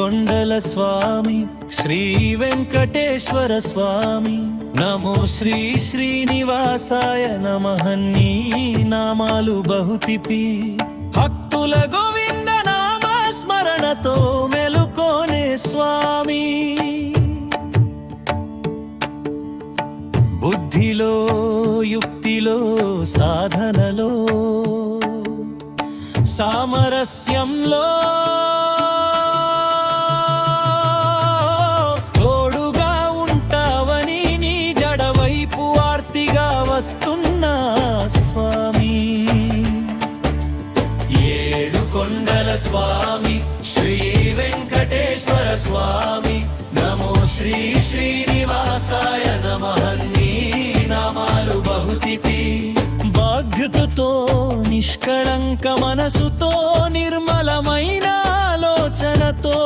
కొండల స్వామి శ్రీ వెంకటేశ్వర స్వామి. నమో శ్రీ శ్రీనివాసాయ నమహన్నీ నామాలు బహుతిపి. భక్తుల గోవింద నామస్మరణతో మెలుకోనే స్వామి. బుద్ధిలో యుక్తిలో సాధనలో సామరస్యంలో స్వామి. నమో శ్రీ శ్రీనివాసాయ నమః. నీ నామాలు బహుతిపి. బాధ్యతతో నిష్కళంక మనసుతో నిర్మలమైన ఆలోచనతో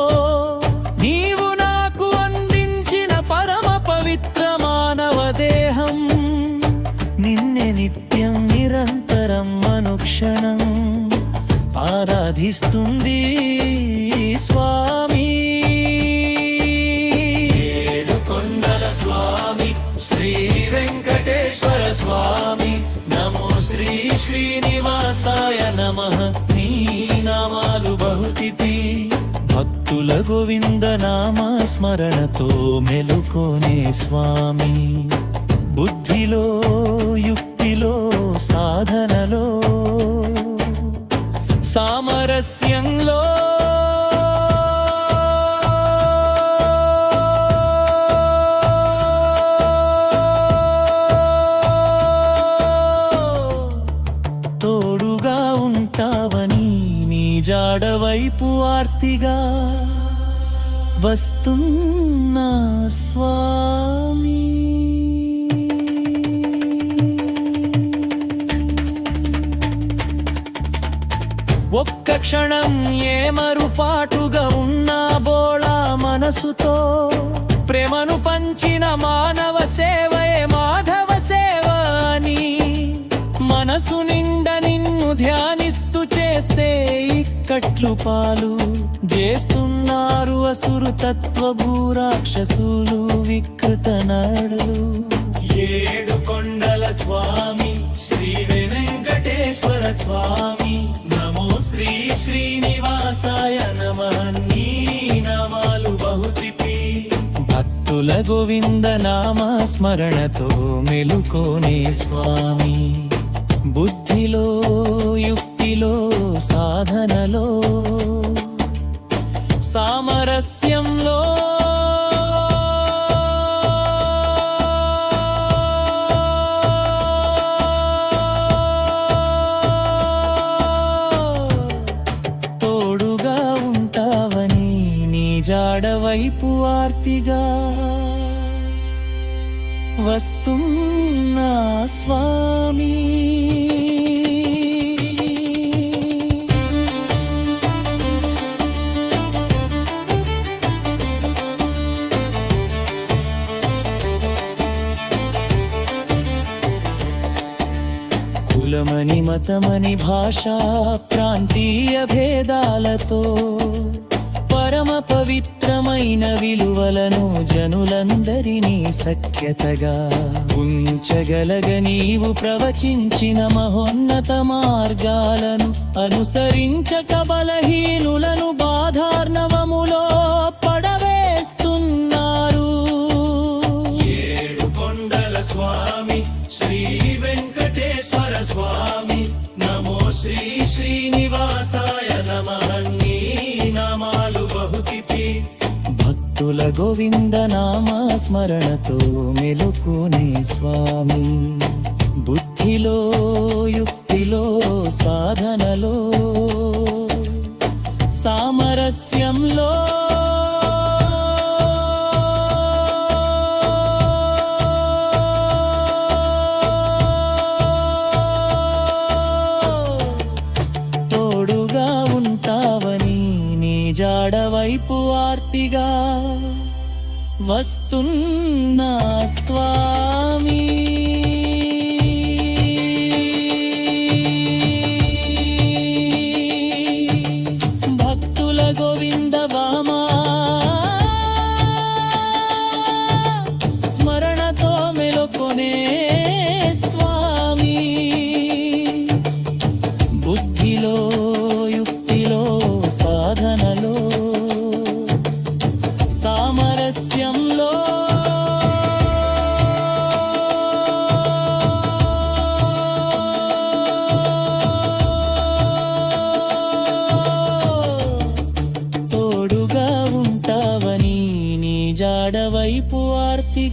నీవు నాకు అందించిన పరమ పవిత్ర మానవ దేహం. నిన్నే నిత్యం నిరంతరం అనుక్షణం ఆరాధిస్తుంది స్వామి. స్వామి నమో శ్రీ శ్రీనివాసాయ నమ. నీ నామాలు బహుతిథి. భక్తుల గోవింద నామ స్మరణతో మెలుకోనే స్వామి. బుద్ధిలో యుక్తిలో సాధనలో అడవైపు ఆర్తిగా వస్తున్నా స్వామి. ఒక్క క్షణం ఏ మరుపాటుగా ఉన్న బోళా మనసుతో ప్రేమను పంచిన మానవ ఇక్కట్లు పాలు చేస్తున్నారు అసురు తత్వభూ రాక్షసులు వికృత నడులు ఏడు కొండల స్వామి శ్రీ వెంకటేశ్వర స్వామి. నమో శ్రీ శ్రీనివాసాయ నమ నామాలు బహుతిపి. భక్తుల గోవింద నామ స్మరణతో మెలుకోనే స్వామి. బుద్ధిలో యుక్తిలో సాధనలో సామరస్యంలో. తోడుగా ఉంటావని నీ జాడవైపు ఆర్తిగా వస్తున్నా స్వామి. మతమని భాషా ప్రాంతీయ భేదాలతో పరమ పవిత్రమైన విలువలను జనులందరినీ సఖ్యతగా ఉంచగలగ నీవు ప్రవచించిన మహోన్నత మార్గాలను అనుసరించక బలహీనులను బాధార్ణవములో పడవేస్తున్నారు. ఏడు కొండల స్వామి శ్రీ వెంకట వెంకటేశ్వర స్వామి. నమో శ్రీ శ్రీనివాసాయ నమ. బహుతి నామాలు బహుతిపి. భక్తుల గోవింద నామ స్మరణతో మెలుకునే స్వామి. బుద్ధిలో యుక్తిలో సాధనలో సామరస్యంలో వస్తున్నా స్వామి.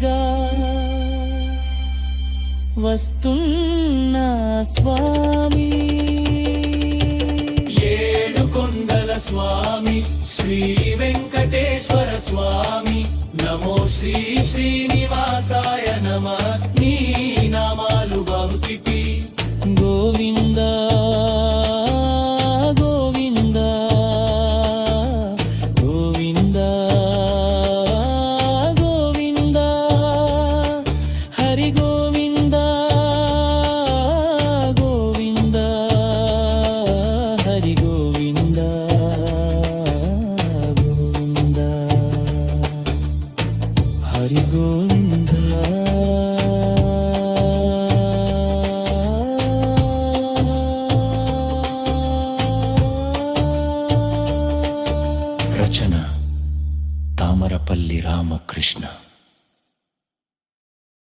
దిగా వస్తున్నా స్వామి. ఏడు కొండల స్వామి శ్రీ వెంకటేశ్వర స్వామి. నమో శ్రీ శ్రీనివాసాయ నమ.